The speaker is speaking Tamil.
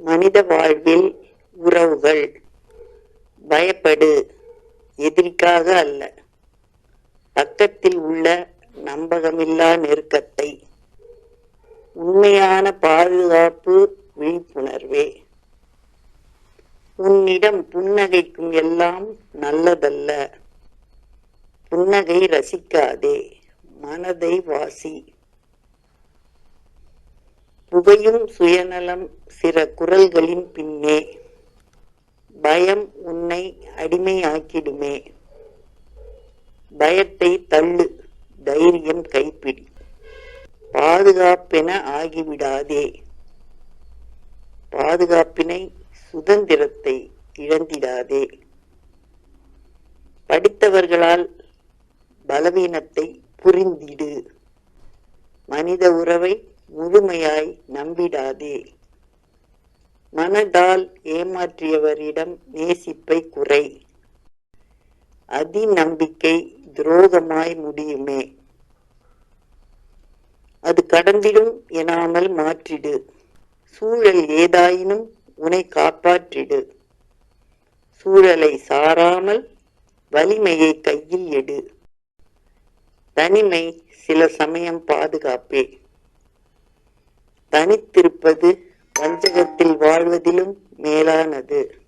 மனித வாழ்வில் உறவுகள். பயப்படு. எதிரிக்காக அல்ல. பக்கத்தில் உள்ள நம்பகமில்லா நெருக்கத்தை. உண்மையான பாதுகாப்பு விழிப்புணர்வே. உன்னிடம் புன்னகைக்கும் எல்லாம் நல்லதல்ல. புன்னகை ரசிக்காதே. மனதை வாசி. புகையும் சுயநலம் சில குரல்களின் பின்னே பயம் உன்னை அடிமையாக்கிடுமே. பயத்தை தள்ளு தைரியம் கைப்பிடி. பாதுகாப்பென ஆகிவிடாதே. பாதுகாப்பினை சுதந்திரத்தை இழந்திடாதே. படித்தவர்களால் பலவீனத்தை புரிந்திடு. மனித உறவை முழுமையாய் நம்பிடாதே. மனதால் ஏமாற்றியவரிடம் நேசிப்பை குறை. அதிநம்பிக்கை துரோகமாய் முடியுமே. அது கடந்திடும் எனாமல் மாற்றிடு. சூழல் ஏதாயினும் உனை காப்பாற்றிடு. சூழலை சாராமல் வலிமையை கையில் எடு. தனிமை சில சமயம் பாதுகாப்பே. தனித்திருப்பது வஞ்சகத்தில் வாழ்வதிலும் மேலானது.